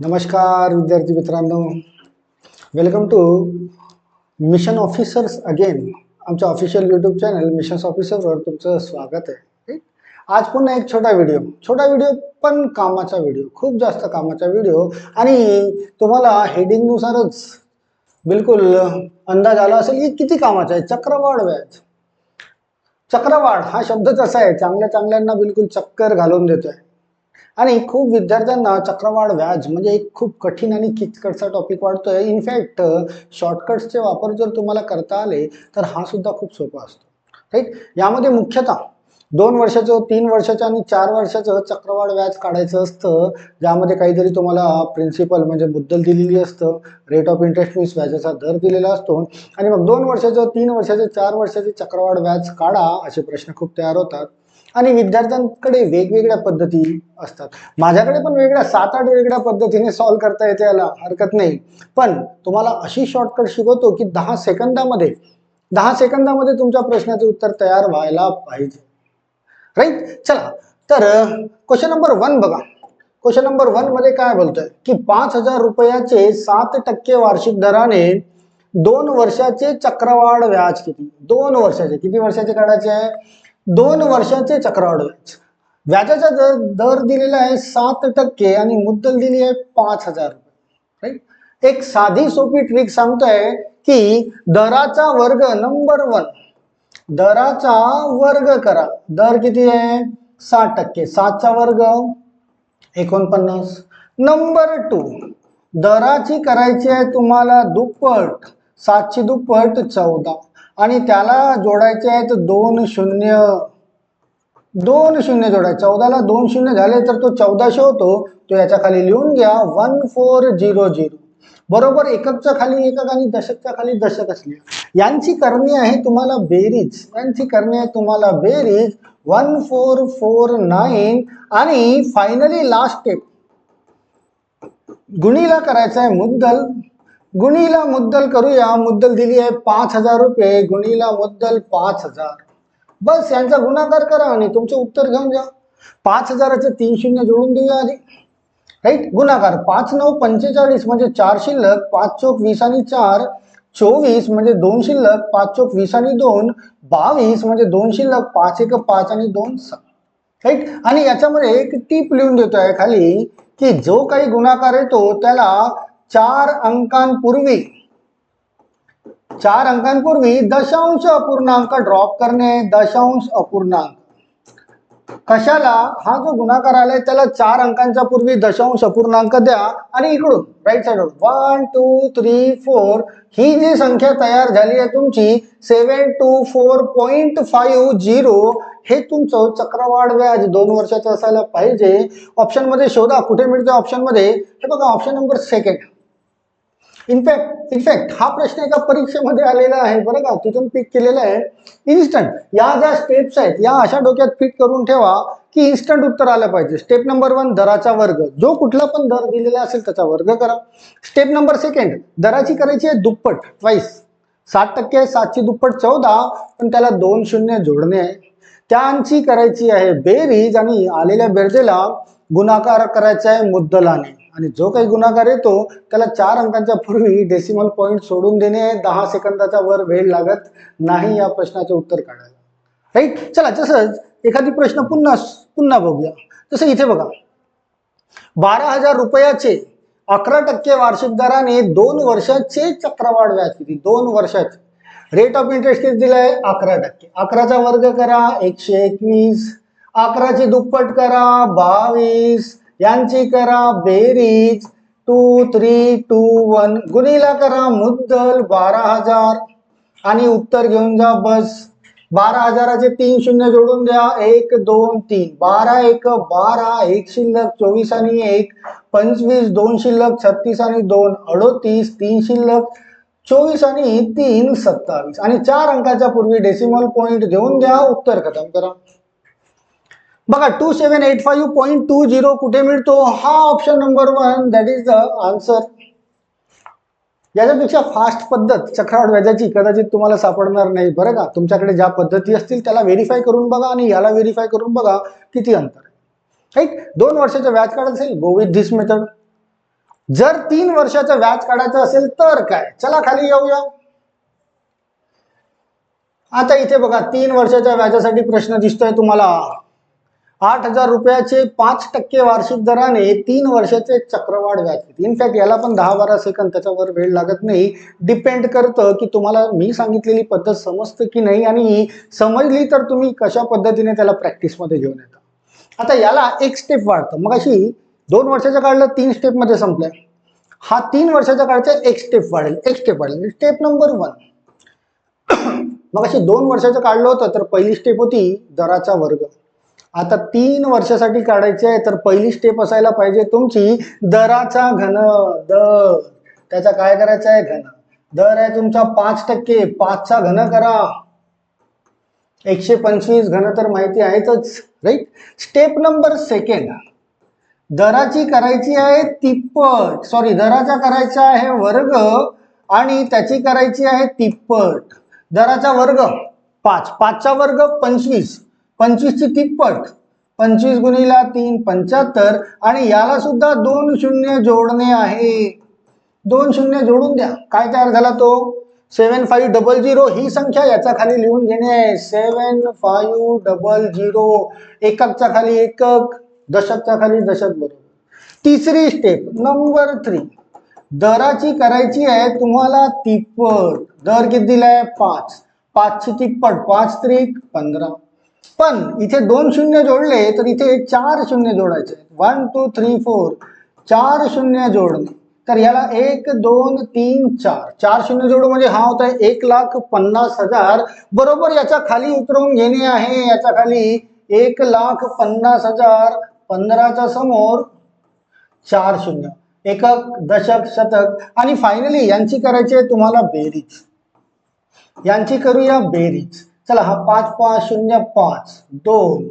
नमस्कार विद्यार्थी मित्रांनो. Welcome to mission officers again आमच्या ऑफिशियल यूट्यूब चॅनल मिशन्स ऑफिसरवर तुमचं स्वागत आहे. ठीक? आज पुन्हा एक छोटा व्हिडिओ छोटा व्हिडिओ पण कामाचा व्हिडिओ खूप जास्त कामाचा व्हिडिओ आणि तुम्हाला हेडिंगनुसारच बिलकुल अंदाज आला असेल की किती कामाचा आहे. चक्रवाढ व्याज. चक्रवाढ हा शब्दच असा आहे. चांगल्या चांगल्यांना बिलकुल चक्कर घालून देतोय. आणि खूप विद्यार्थ्यांना चक्रवाढ व्याज म्हणजे एक खूप कठीण आणि किचकटचा टॉपिक वाटतोय इनफॅक्ट शॉर्टकट्सचे वापर जर तुम्हाला करता आले तर हा सुद्धा खूप सोपा असतो. राईट यामध्ये मुख्यतः दोन वर्षाचं तीन वर्षाचं आणि चार वर्षाचं चक्रवाढ व्याज काढायचं असतं. ज्यामध्ये काहीतरी तुम्हाला प्रिन्सिपल म्हणजे मुद्दल दिलेली असतं. रेट ऑफ इंटरेस्ट मीन्स व्याजाचा दर दिलेला असतो. आणि मग दोन वर्षाचं तीन वर्षाचं चार वर्षाचे चक्रवाढ व्याज काढा असे प्रश्न खूप तयार होतात. आणि विद्यार्थ्यांकडे वेगवेगळ्या पद्धती असतात. माझ्याकडे पण वेगळ्या सात आठ वेगळ्या पद्धतीने सॉल्व्ह करता येते याला हरकत नाही. पण तुम्हाला अशी शॉर्टकट शिकवतो की दहा सेकंदामध्ये दहा सेकंदामध्ये तुमच्या प्रश्नाचे उत्तर तयार व्हायला पाहिजे. राईट चला तर क्वेश्चन नंबर वन बघा. क्वेश्चन नंबर वनमध्ये काय बोलतोय? की पाच हजार रुपयाचे सात टक्के वार्षिक दराने दोन वर्षाचे चक्रवाढ व्याज किती? दोन वर्षाचे. किती वर्षाचे काढायचे? आहे दोन वर्षाचे चक्रवाढ व्याज व्याजाचा दर दर दिलेला आहे सात टक्के आणि मुद्दल दिली आहे पाच हजार रुपये. राईट एक साधी सोपी ट्रिक सांगतोय की दराचा वर्ग नंबर वन दराचा वर्ग करा. दर किती आहे? साठ टक्के. सातचा वर्ग एकोणपन्नास. नंबर टू दराची करायची आहे तुम्हाला दुप्पट. सातची दुप्पट चौदा. आणि त्याला जोडायचे आहेत दोन शून्य दोन शून्य जोडायचे चौदाला दोन शून्य झाले तर तो चौदाशे होतो. तो याच्या खाली लिहून घ्या वन फोर झिरो झिरो. बरोबर एककच्या खाली एकक आणि दशकच्या खाली दशक असले. यांची करणी आहे तुम्हाला बेरीज. यांची करणी आहे तुम्हाला बेरीज. One four four nine. आणि फायनली लास्ट स्टेप गुणीला करायचं आहे मुद्दल. गुणीला मुद्दल करूया. मुद्दल दिली आहे पाच हजार रुपये. गुणीला मुद्दल पाच हजार. बस यांचा गुणाकार करा आणि तुमचं उत्तर घेऊन जा. पाच हजाराचं तीन शून्य जोडून देऊया आधी. राईट? गुणाकार. पाच नऊ पंचेचाळीस म्हणजे चार शिल्लक पाच चोक वीस आणि चार. चोवीस म्हणजे दोन शिल्लक पाच चोक वीस आणि दोन. बावीस म्हणजे दोन शिल्लक पाच एक पाच आणि दोन सहा. राईट? आणि याच्यामध्ये एक टीप लिहून देतोय खाली की जो काही गुणाकार येतो त्याला चार अंकांपूर्वी चार अंकांपूर्वी दशांश अपूर्णांक ड्रॉप करणे दशांश अपूर्णांक. कशाला? हा जो गुणाकार आलाय त्याला चार अंकांच्या पूर्वी दशांश अपूर्णांक द्या आणि इकडून राईट साइडवर वन टू थ्री फोर ही जी संख्या तयार झाली आहे तुमची seven two four point five zero हे तुमचं चक्रवाढ व्याज दोन वर्षाचं असायला पाहिजे. ऑप्शनमध्ये शोधा कुठे मिळते ऑप्शनमध्ये हे बघा option number second in fact in fact हा प्रश्न एका परीक्षेमध्ये आलेला आहे. बरं का? तिथून पिक केलेला आहे. इन्स्टंट या ज्या स्टेप्स आहेत या अशा डोक्यात फिट करून ठेवा की इन्स्टंट उत्तर आलं पाहिजे. स्टेप नंबर वन दराचा वर्ग. जो कुठला पण दर दिलेला असेल त्याचा वर्ग करा. स्टेप नंबर सेकंड दराची करायची आहे दुप्पट ट्वाईस साठ टक्के आहे सातशे दुप्पट चौदा पण त्याला दोन शून्य जोडणे आहे. त्यांची करायची आहे बेरीज आणि आलेल्या बेरजेला गुणाकार करायचा आहे मुद्दलाने. आणि जो काही गुन्हागार येतो त्याला चार अंकांच्या पूर्वी डेसिमल पॉईंट सोडून देणे दहा सेकंदाचा वर वेळ लागत नाही या प्रश्नाचे उत्तर काढायला. राईट चला तसंच एखादी प्रश्न पुन्हा पुन्हा बघूया. जसं इथे बघा. बारा हजार रुपयाचे अकरा टक्के वार्षिक दराने दोन वर्षाचे चक्रवाढ व्याज किती? दोन वर्षाचे. रेट ऑफ इंटरेस्ट किती दिलाय? अकरा टक्के. अकराचा वर्ग करा एकशे एकवीस. अकराची दुप्पट करा बावीस. यांची करा बेरीज. Two three two one. गुणीला करा मुद्दल बारा हजार. आणि उत्तर घेऊन जा बस. बारा हजाराचे तीन शून्य जोडून द्या. एक दोन तीन. बारा एक बारा. एक शिल्लक चोवीस आणि एक. पंचवीस दोन शिल्लक छत्तीस आणि दोन अडोतीस. तीन शिल्लक चोवीस आणि तीन सत्तावीस. आणि चार अंकाच्या पूर्वी डेसिमल पॉईंट घेऊन द्या. उत्तर खतम करा. बघा two seven eight five point two zero कुठे मिळतो? हा option number one that is the answer याच्यापेक्षा फास्ट पद्धत चक्रवाढ व्याजाची कदाचित तुम्हाला सापडणार नाही. बरं का? तुमच्याकडे ज्या पद्धती असतील त्याला व्हेरीफाय करून बघा आणि याला व्हेरीफाय करून बघा किती अंतर राईट दोन वर्षाचं व्याज काढत असेल गो विथ धिस मेथड जर तीन वर्षाचं व्याज काढायचं असेल तर काय? चला खाली येऊया. आता इथे बघा तीन वर्षाच्या व्याजासाठी प्रश्न दिसतोय तुम्हाला. आठ हजार रुपयाचे पाच टक्के वार्षिक दराने तीन वर्षाचे चक्रवाढ व्याज किती इनफॅक्ट याला पण दहा बारा सेकंद त्याच्यावर वेळ लागत नाही. डिपेंड करतं की तुम्हाला मी सांगितलेली पद्धत समजतं की नाही आणि समजली तर तुम्ही कशा पद्धतीने त्याला प्रॅक्टिसमध्ये घेऊन येता. आता याला एक स्टेप वाढतं. मग अशी दोन वर्षाच्या काळलं तीन स्टेपमध्ये संपलंय. हा तीन वर्षाच्या काळचा एक स्टेप वाढेल. एक स्टेप वाढेल. स्टेप नंबर वन मग अशी दोन वर्षाचं काढलं होतं तर पहिली स्टेप होती दराचा वर्ग. आता तीन वर्षासाठी काढायची आहे तर पहिली स्टेप असायला पाहिजे तुमची दराचा घन दर. त्याचा काय करायचा आहे घन? दर आहे तुमचा पाच टक्के पाचचा घन करा. एकशे पंचवीस घन तर माहिती आहेतच राईट स्टेप नंबर सेकंड दराची करायची आहे तिप्पट. सॉरी दराचा करायचा आहे वर्ग आणि त्याची करायची आहे तिप्पट. दराचा वर्ग पाच पाचचा वर्ग पंचवीस. पंचवीसची तिप्पट. पंचवीस गुणीला तीन पंच्याहत्तर. आणि याला सुद्धा दोन शून्य जोडणे आहे. दोन शून्य जोडून द्या. काय तयार झाला तो? सेवन फाईव्ह डबल झिरो ही संख्या याच्या खाली लिहून घेणे. आहे सेवन फाईव्ह डबल झिरो. एककच्या खाली एकक दशकच्या खाली दशक बरोबर. तिसरी स्टेप नंबर थ्री दराची करायची आहे तुम्हाला तिप्पट. दर किती दिलाय? पाच. पाचची तिप्पट पाच त्रिक पंधरा. पण इथे दोन शून्य जोडले तर इथे चार शून्य जोडायचे. वन टू थ्री फोर चार शून्य जोडणे. तर याला एक दोन तीन चार. चार शून्य जोडू म्हणजे हा होता एक लाख पन्नास हजार. बरोबर याच्या खाली उतरवून घेणे आहे. याच्या खाली एक लाख पन्नास हजार पंधराच्या समोर चार शून्य. एकक दशक शतक. आणि फायनली यांची करायची आहे तुम्हाला बेरीज. यांची करूया बेरीज. चला हा पाच पाच शून्य पाच दोन.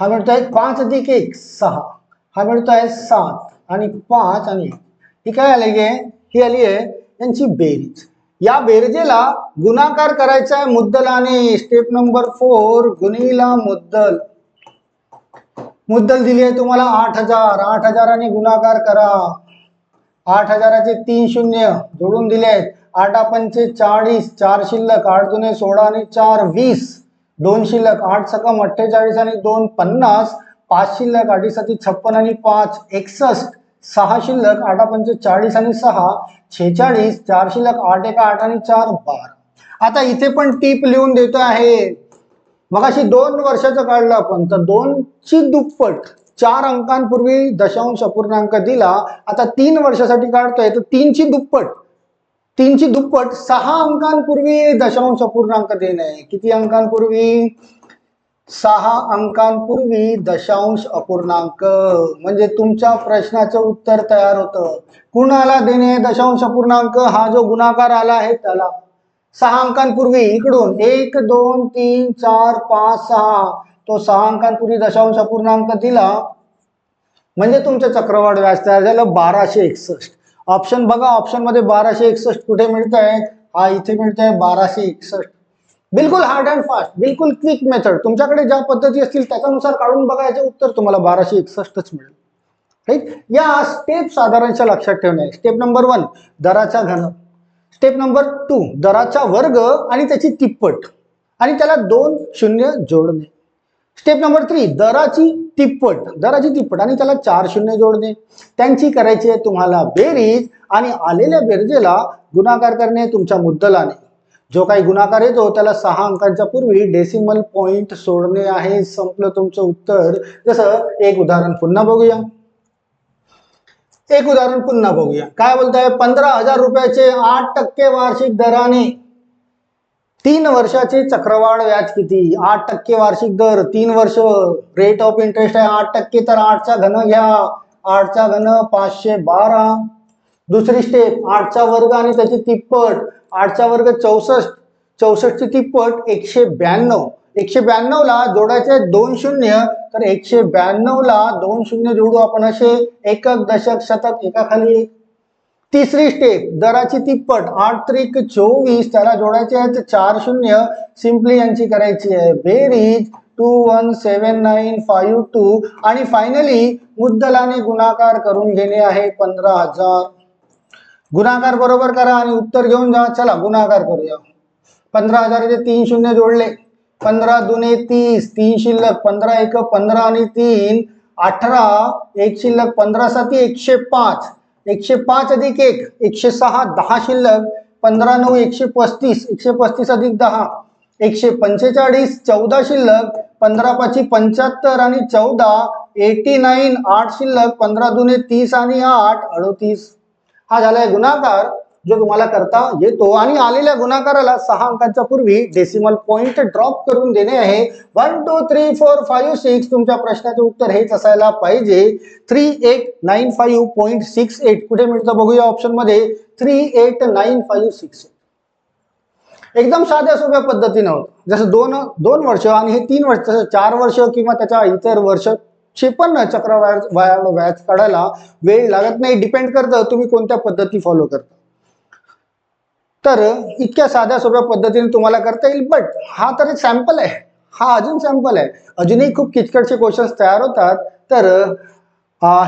हा मिळतोय पाच अधिक एक सहा. हा मिळतोय सात आणि पाच आणि एक. ही काय आली आहे ही आली आहे यांची बेरीज. या बेरजेला गुणाकार करायचा आहे मुद्दलाने. स्टेप नंबर फोर गुणीला मुद्दल. मुद्दल दिली आहे तुम्हाला आठ हजार. आठ हजाराने गुणाकार करा. आठ हजाराचे तीन शून्य जोडून दिले आहेत. आठ पंचे चाळीस चार शिल्लक आठ जुने सोळा आणि चार वीस. दोन शिल्लक आठ सकम अठ्ठेचाळीस आणि दोन पन्नास. पाच शिल्लक आठीसाठी छप्पन आणि पाच एकसष्ट. सहा शिल्लक आठ पंचे चाळीस आणि सहा. छेचाळीस चार शिल्लक आठ एका आठ आणि चार बारा. आता इथे पण टीप लिहून देतो आहे. मग अशी दोन वर्षाचं काढलं आपण तर दोनची दुप्पट चार अंकांपूर्वी दशांश अपूर्णांक दिला. आता तीन वर्षासाठी काढतोय तर तीनची दुप्पट तीनची दुप्पट सहा अंकांपूर्वी दशांश अपूर्णांक देणे. किती अंकांपूर्वी? सहा अंकांपूर्वी दशांश अपूर्णांक. म्हणजे तुमच्या प्रश्नाचं उत्तर तयार होतं. कुणाला देणे दशांश अपूर्णांक हा जो गुणाकार आला आहे त्याला. सहा अंकांपूर्वी इकडून. एक दोन तीन चार पाच सहा. तो सहा अंकांपूर्वी दशांश अपूर्णांक दिला. म्हणजे तुमचं चक्रवाढ व्याज तयार झालं बाराशे एकसष्ट. ऑप्शन बघा ऑप्शनमध्ये बाराशे एकसष्ट कुठे मिळत आहे हा इथे मिळत आहे बाराशे एकसष्ट. बिलकुल हार्ड अँड फास्ट बिलकुल क्विक मेथड तुमच्याकडे ज्या पद्धती असतील त्याच्यानुसार काढून बघा याचे उत्तर तुम्हाला बाराशे एकसष्टच मिळेल. राईट या स्टेप साधारणच्या लक्षात ठेवणे. स्टेप नंबर वन दराचा घन. स्टेप नंबर टू दराचा वर्ग आणि त्याची तिप्पट. आणि त्याला दोन शून्य जोडणे. स्टेप नंबर थ्री दराची तिप्पट. दराची तिप्पट आणि त्याला चार शून्य जोडणे. त्यांची करायची आहे तुम्हाला बेरीज आणि आलेल्या बेरजेला गुणाकार करणे तुमच्या मुद्दलाने. जो काही गुणाकार येतो त्याला सहा अंकांच्या पूर्वी डेसिमल पॉइंट सोडणे आहे. संपलं तुमचं उत्तर. जसं एक उदाहरण पुन्हा बघूया. एक उदाहरण पुन्हा बघूया. काय बोलताय? पंधरा हजार रुपयाचे आठ टक्के वार्षिक दराने तीन वर्षाचे चक्रवाढ व्याज किती? आठ टक्के वार्षिक दर तीन वर्ष रेट ऑफ इंटरेस्ट आहे आठ टक्के तर आठचा घन घ्या. आठचा घन पाचशे बारा. दुसरी स्टेप आठचा वर्ग आणि त्याची तिप्पट. आठचा वर्ग चौसष्ट. चौसष्टची तिप्पट एकशे ब्याण्णव. एकशे ब्याण्णव ला जोडायचे दोन शून्य तर एकशे ब्याण्णव ला दोन शून्य जोडू आपण असे एकक दशक शतक एकाखाली एक तिसरी स्टेप दराची तिप्पट आठ त्रिक चोवीस त्याला जोडायचे आहेत चार शून्य. सिम्पली यांची करायची आहे बेरीज. Two one seven nine five two आणि फायनली मुद्दलाने गुणाकार करून घेणे आहे पंधरा हजार. गुणाकार बरोबर करा आणि उत्तर घेऊन जा. चला गुणाकार करूया. पंधरा हजाराचे तीन शून्य जोडले. पंधरा दुने तीस तीन शिल्लक पंधरा एक पंधरा आणि तीन. अठरा एक शिल्लक पंधरा साती एकशे पाच. एकशे पाच अधिक एक एकशे सहा दहा शिल्लक पंधरा नऊ एकशे पस्तीस एकशे पस्तीस अधिक दहा एकशे पंचेचाळीस चौदा शिल्लक पंधरा पाची पंच्याहत्तर आणि चौदा एटी नाईन आठ शिल्लक पंधरा दुने तीस आणि आठ अडोतीस. हा झालाय गुणाकार. जो तुम्हाला करता येतो. आणि आलेल्या गुणाकाराला सहा अंकांच्या पूर्वी डेसिमल पॉइंट ड्रॉप करून देणे आहे. One two three four five six तुमच्या प्रश्नाचे उत्तर हेच असायला पाहिजे. Three eight nine five point six eight कुठे मिळतं बघूया ऑप्शनमध्ये? Three eight nine five six एकदम साध्या सोप्या पद्धतीनं होतं. जसं दोन दोन वर्ष आणि हे तीन वर्ष जसं चार वर्ष किंवा त्याच्या इतर वर्ष चे पण चक्र व्याज व्याज काढायला वेळ लागत नाही. डिपेंड करतं तुम्ही कोणत्या पद्धती फॉलो करता. तर इतक्या साध्या सोप्या पद्धतीने तुम्हाला करता येईल बट हा तर एक सॅम्पल आहे. हा अजून सॅम्पल आहे. अजूनही खूप किचकटचे क्वेश्चन्स तयार होतात. तर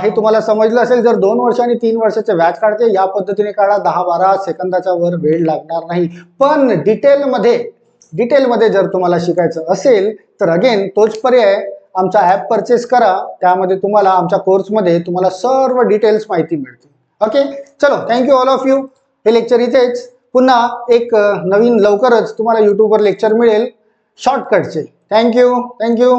हे तुम्हाला समजलं असेल जर दोन वर्ष आणि तीन वर्षाचे व्याज काढते या पद्धतीने काढा. दहा बारा सेकंदाच्या वर वेळ लागणार नाही. पण डिटेलमध्ये डिटेलमध्ये जर तुम्हाला शिकायचं असेल तर अगेन तोच पर्याय आमचा ॲप परचेस करा. त्यामध्ये तुम्हाला आमच्या कोर्समध्ये तुम्हाला सर्व डिटेल्स माहिती मिळते ओके चलो thank you all of you हे लेक्चर इथेच. पुन्हा एक नवीन लवकरच तुम्हाला यूट्यूबवर लेक्चर मिळेल. शॉर्टकटचे थँक्यू थँक्यू